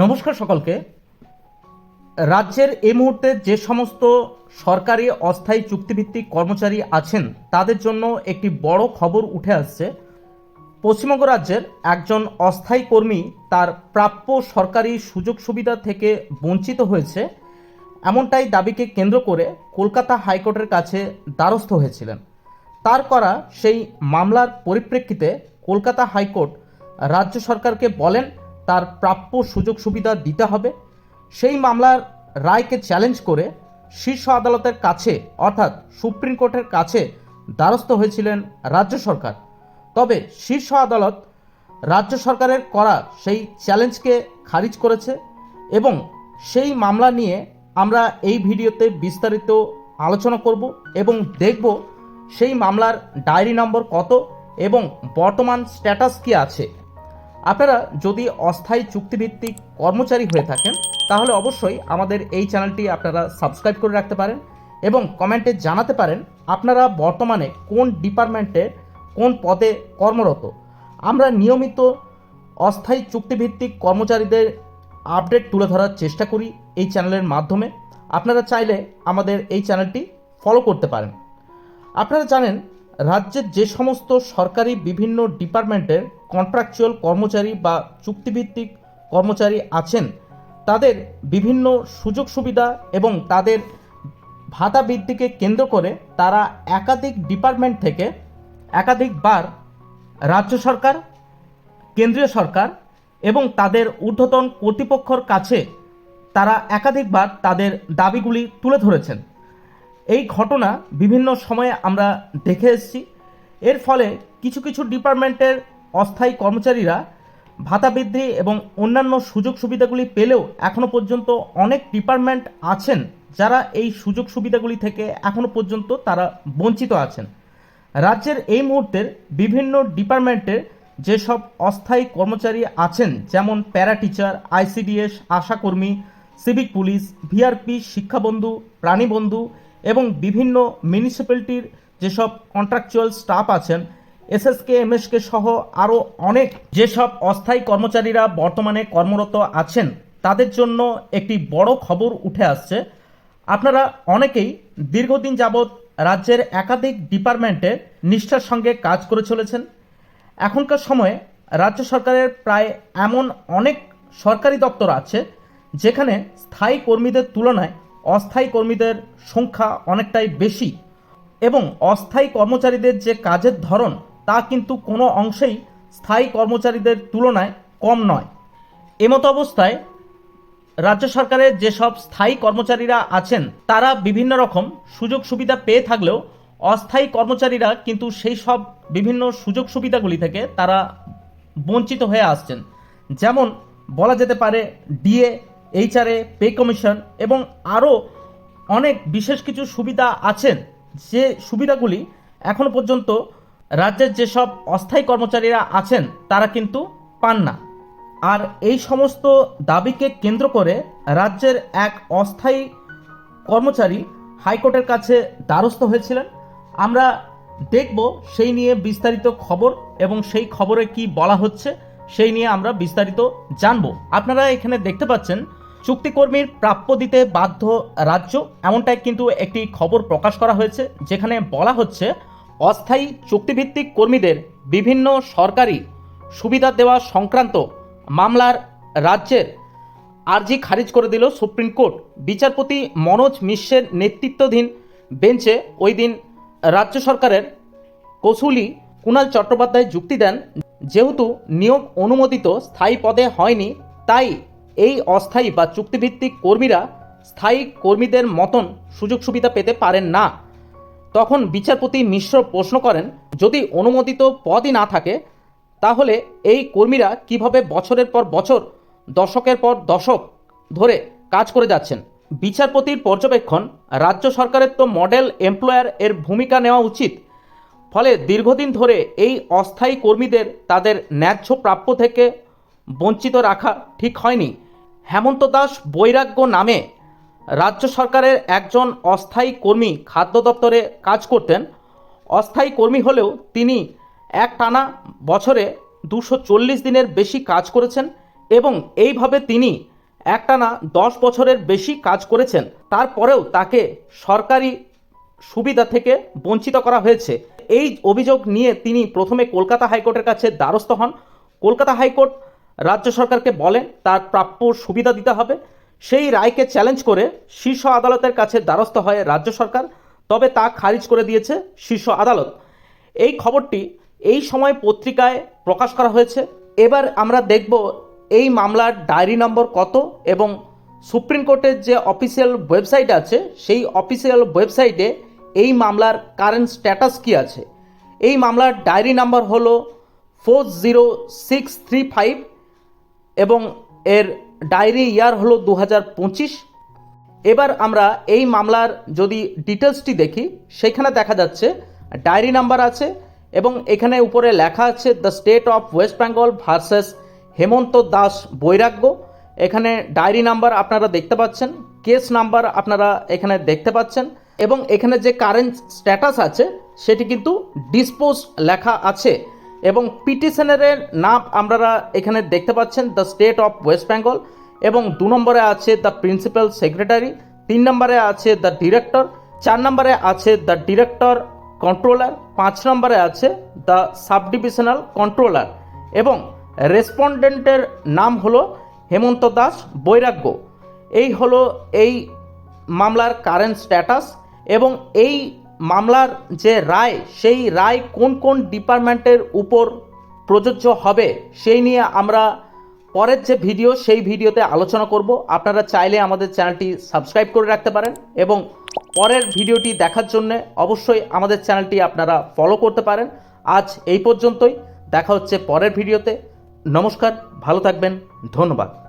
নমস্কার সকলকে। রাজ্যের এই মুহূর্তে যে সমস্ত সরকারি অস্থায়ী চুক্তিভিত্তিক কর্মচারী আছেন, তাদের জন্য একটি বড় খবর উঠে আসছে। পশ্চিমবঙ্গ রাজ্যের একজন অস্থায়ী কর্মী তার প্রাপ্য সরকারি সুযোগ সুবিধা থেকে বঞ্চিত হয়েছে। এমনটাই দাবিকে কেন্দ্র করে কলকাতা হাইকোর্টের কাছে দ্বারস্থ হয়েছিলেন। তার করা সেই মামলার পরিপ্রেক্ষিতে কলকাতা হাইকোর্ট রাজ্য সরকারকে বলেন তার প্রাপ্য সুযোগ সুবিধা দিতে হবে। সেই মামলার রায়কে চ্যালেঞ্জ করে শীর্ষ আদালতের কাছে, অর্থাৎ সুপ্রিম কোর্টের কাছে দ্বারস্থ হয়েছিলেন রাজ্য সরকার। তবে শীর্ষ আদালত রাজ্য সরকারের করা সেই চ্যালেঞ্জকে খারিজ করেছে এবং সেই মামলা নিয়ে আমরা এই ভিডিওতে বিস্তারিত আলোচনা করব এবং দেখব সেই মামলার ডায়েরি নম্বর কত এবং বর্তমান স্ট্যাটাস কি আছে। আপনারা যদি অস্থায়ী চুক্তিভিত্তিক কর্মচারী হয়ে থাকেন, তাহলে অবশ্যই আমাদের এই চ্যানেলটি আপনারা সাবস্ক্রাইব করে রাখতে পারেন এবং কমেন্টে জানাতে পারেন আপনারা বর্তমানে কোন ডিপার্টমেন্টে কোন পদে কর্মরত। আমরা নিয়মিত অস্থায়ী চুক্তিভিত্তিক কর্মচারীদের আপডেট তুলে ধরার চেষ্টা করি এই চ্যানেলের মাধ্যমে। আপনারা চাইলে আমাদের এই চ্যানেলটি ফলো করতে পারেন। আপনারা জানেন রাজ্যের যে সমস্ত সরকারি বিভিন্ন ডিপার্টমেন্টের কন্ট্রাকচুয়াল কর্মচারী বা চুক্তিভিত্তিক কর্মচারী আছেন, তাদের বিভিন্ন সুযোগ সুবিধা এবং তাদের ভাতা বৃদ্ধিকে কেন্দ্র করে তারা একাধিক ডিপার্টমেন্ট থেকে একাধিকবার রাজ্য সরকার, কেন্দ্রীয় সরকার এবং তাদের ঊর্ধ্বতন কর্তৃপক্ষর কাছে তারা একাধিকবার তাদের দাবিগুলি তুলে ধরেছেন। এই ঘটনা বিভিন্ন সময়ে আমরা দেখে এসেছি। এর ফলে কিছু কিছু ডিপার্টমেন্টের অস্থায়ী কর্মচারীরা ভাতা বৃদ্ধি এবং অন্যান্য সুযোগ সুবিধাগুলি পেলেও এখনও পর্যন্ত অনেক ডিপার্টমেন্ট আছেন যারা এই সুযোগ সুবিধাগুলি থেকে এখনও পর্যন্ত তারা বঞ্চিত আছেন। রাজ্যের এই মুহূর্তের বিভিন্ন ডিপার্টমেন্টের যেসব অস্থায়ী কর্মচারী আছেন, যেমন প্যারা টিচার আইসিডিএস, আশাকর্মী, সিভিক পুলিশ, ভিআরপি, শিক্ষাবন্ধু, প্রাণীবন্ধু এবং বিভিন্ন মিউনিসিপ্যালিটির যেসব কন্ট্রাকচুয়াল স্টাফ আছেন এসএসকে এমএসকে সহ আরও অনেক যেসব অস্থায়ী কর্মচারীরা বর্তমানে কর্মরত আছেন, তাদের জন্য একটি বড় খবর উঠে আসছে। আপনারা অনেকেই দীর্ঘদিন যাবৎ রাজ্যের একাধিক ডিপার্টমেন্টে নিষ্ঠার সঙ্গে কাজ করে চলেছেন। এখনকার সময়ে রাজ্য সরকারের প্রায় এমন অনেক সরকারি দপ্তর আছে, যেখানে স্থায়ী কর্মীদের তুলনায় অস্থায়ী কর্মীদের সংখ্যা অনেকটাই বেশি এবং অস্থায়ী কর্মচারীদের যে কাজের ধরন, তা কিন্তু কোনো অংশেই স্থায়ী কর্মচারীদের তুলনায় কম নয়। এমতো অবস্থায় রাজ্য সরকারের যেসব স্থায়ী কর্মচারীরা আছেন, তারা বিভিন্ন রকম সুযোগ সুবিধা পেয়ে থাকলেও অস্থায়ী কর্মচারীরা কিন্তু সেই সব বিভিন্ন সুযোগ সুবিধাগুলি থেকে তারা বঞ্চিত হয়ে আসছেন। যেমন বলা যেতে পারে, ডিএ এইচআরএ পে কমিশন এবং আরও অনেক বিশেষ কিছু সুবিধা আছেন। যে সুবিধাগুলি এখনও পর্যন্ত রাজ্যের যেসব অস্থায়ী কর্মচারীরা আছেন, তারা কিন্তু পান না। আর এই সমস্ত দাবিকে কেন্দ্র করে রাজ্যের এক অস্থায়ী কর্মচারী হাইকোর্টের কাছে দ্বারস্থ হয়েছিলেন। আমরা দেখব সেই নিয়ে বিস্তারিত খবর এবং সেই খবরে কি বলা হচ্ছে, সেই নিয়ে আমরা বিস্তারিত জানব। আপনারা এখানে দেখতে পাচ্ছেন চুক্তিকর্মীর প্রাপ্য দিতে বাধ্য রাজ্য। এমনটাই কিন্তু একটি খবর প্রকাশ করা হয়েছে, যেখানে বলা হচ্ছে, অস্থায়ী চুক্তিভিত্তিক কর্মীদের বিভিন্ন সরকারি সুবিধা দেওয়া সংক্রান্ত মামলার রাজ্যের আর্জি খারিজ করে দিল সুপ্রিম কোর্ট। বিচারপতি মনোজ মিশ্রের নেতৃত্বাধীন বেঞ্চে ওই দিন রাজ্য সরকারের কৌশলী কুণাল চট্টোপাধ্যায় যুক্তি দেন, যেহেতু নিয়োগ অনুমোদিত স্থায়ী পদে হয়নি, তাই এই অস্থায়ী বা চুক্তিভিত্তিক কর্মীরা স্থায়ী কর্মীদের মতন সুযোগ সুবিধা পেতে পারেন না। তখন বিচারপতি মিশ্র প্রশ্ন করেন, যদি অনুমোদিত পদই না থাকে, তাহলে এই কর্মীরা কীভাবে বছরের পর বছর, দশকের পর দশক ধরে কাজ করে যাচ্ছেন? বিচারপতির পর্যবেক্ষণ, রাজ্য সরকারের তো মডেল এমপ্লয়ার এর ভূমিকা নেওয়া উচিত। ফলে দীর্ঘদিন ধরে এই অস্থায়ী কর্মীদের তাদের ন্যায্য প্রাপ্য থেকে বঞ্চিত রাখা ঠিক হয়নি। হেমন্ত দাস বৈরাগ্য নামে রাজ্য সরকারের একজন অস্থায়ী কর্মী খাদ্য দপ্তরে কাজ করতেন। অস্থায়ী কর্মী হলেও তিনি এক টানা বছরে দুশো চল্লিশ দিনের বেশি কাজ করেছেন এবং এইভাবে তিনি একটানা দশ বছরের বেশি কাজ করেছেন। তারপরেও তাকে সরকারি সুবিধা থেকে বঞ্চিত করা হয়েছে। এই অভিযোগ নিয়ে তিনি প্রথমে কলকাতা হাইকোর্টের কাছে দ্বারস্থ হন। কলকাতা হাইকোর্ট রাজ্য সরকারকে বলেন তার প্রাপ্য সুবিধা দিতে হবে। সেই রায়কে চ্যালেঞ্জ করে শীর্ষ আদালতের কাছে দ্বারস্থ হয় রাজ্য সরকার, তবে তা খারিজ করে দিয়েছে শীর্ষ আদালত। এই খবরটি এই সময় পত্রিকায় প্রকাশ করা হয়েছে। এবার আমরা দেখব এই মামলার ডায়েরি নম্বর কত এবং সুপ্রিম কোর্টের যে অফিসিয়াল ওয়েবসাইট আছে, সেই অফিসিয়াল ওয়েবসাইটে এই মামলার কারেন্ট স্ট্যাটাস কি আছে? এই মামলার ডায়েরি নাম্বার হলো four zero six three five এবং এর ডায়েরি ইয়ার হলো দু এবার আমরা এই মামলার যদি ডিটেলসটি দেখি, সেখানে দেখা যাচ্ছে ডায়েরি নাম্বার আছে এবং এখানে উপরে লেখা আছে the state of West Bengal versus Hemanta Das Bairagya এখানে ডায়েরি নাম্বার আপনারা দেখতে পাচ্ছেন, কেস নাম্বার আপনারা এখানে দেখতে পাচ্ছেন এবং এখানে যে কারেন্ট স্ট্যাটাস আছে, সেটি কিন্তু ডিসপোজ লেখা আছে। এবং পিটিশনের নাম আপনারা এখানে দেখতে পাচ্ছেন the state of West Bengal এবং দু নম্বরে আছে দ্য প্রিন্সিপাল সেক্রেটারি তিন নম্বরে আছে দ্য ডিরেক্টর চার নম্বরে আছে দ্য ডিরেক্টর কন্ট্রোলার পাঁচ নম্বরে আছে দ্য সাব ডিভিশনাল কন্ট্রোলার এবং রেসপন্ডেন্টের নাম হলো হেমন্ত দাস বৈরাগ্য। এই হলো এই মামলার কারেন্ট স্ট্যাটাস এবং এই মামলার যে রায়, সেই রায় কোন কোন ডিপার্টমেন্টের উপর প্রযোজ্য হবে, সেই নিয়ে আমরা পরের যে ভিডিও, সেই ভিডিওতে আলোচনা করব। আপনারা চাইলে আমাদের চ্যানেলটি সাবস্ক্রাইব করে রাখতে পারেন এবং পরের ভিডিওটি দেখার জন্য অবশ্যই আমাদের চ্যানেলটি আপনারা ফলো করতে পারেন। আজ এই পর্যন্তই। দেখা হচ্ছে পরের ভিডিওতে। নমস্কার, ভালো থাকবেন। ধন্যবাদ।